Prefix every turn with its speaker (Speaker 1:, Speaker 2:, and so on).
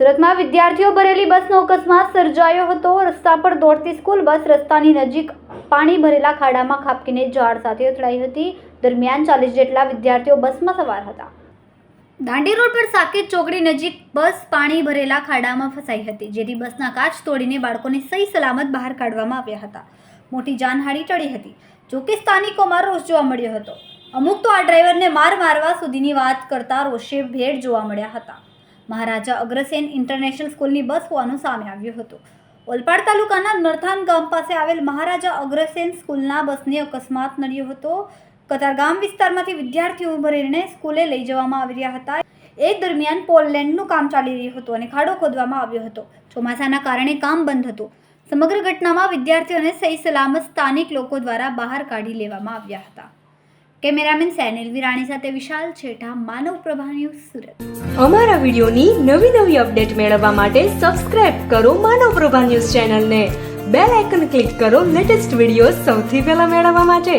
Speaker 1: સુરતમાં વિદ્યાર્થીઓ ભરેલી બસનો અકસ્માત સર્જાયો હતો. રસ્તા પર દોડતી સ્કૂલ બસ રસ્તાની નજીક પાણી ભરેલા ખાડામાં ખાબકીને ઝાડ સાથે અથડાઈ હતી. દરમિયાન ચાલીસ જેટલા વિદ્યાર્થીઓ બસમાં સવાર હતા. દાંડી રોડ પર સાકેત ચોકડી નજીક બસ પાણી ભરેલા ખાડામાં ફસાઈ હતી, જેથી બસના કાચ તોડીને બાળકોને સહી સલામત બહાર કાઢવામાં આવ્યા હતા. મોટી જાનહાનિ ટળી હતી. જોકે સ્થાનિકોમાં રોષ જોવા મળ્યો હતો. અમુક તો આ ડ્રાઈવરને માર મારવા સુધીની વાત કરતા રોષે ભેટ જોવા મળ્યા હતા. મહારાજા અગ્રસેન ઇન્ટરનેશનલ સ્કૂલની બસ હોવાનું સામે આવ્યું હતું. ઓલપાડ તાલુકાના નરથાન ગામ પાસે આવેલ મહારાજા અગ્રસેન સ્કૂલના બસને અકસ્માત નડ્યો હતો. કતારગામ વિસ્તારમાંથી વિદ્યાર્થીઓ ભરીને સ્કૂલે લઈ જવામાં આવી રહ્યા હતા. એ દરમિયાન પોલલેન્ડનું કામ ચાલી રહ્યું હતું અને ખાડો ખોદવામાં આવ્યો હતો. ચોમાસાના કારણે કામ બંધ હતું. સમગ્ર ઘટનામાં વિદ્યાર્થીઓને સહી સલામત સ્થાનિક લોકો દ્વારા બહાર કાઢી લેવામાં આવ્યા હતા. કેમેરામેન સેનિલ વિરાણી સાથે વિશાલ છેઠા, માનવ પ્રભા ન્યૂઝ સુરત.
Speaker 2: અમારા વિડીયોની નવી નવી અપડેટ મેળવવા માટે સબસ્ક્રાઇબ કરો માનવ પ્રભા ન્યૂઝ ચેનલને. બેલ આઇકન ક્લિક કરો લેટેસ્ટ વીડિયો સૌથી પહેલા મેળવવા માટે.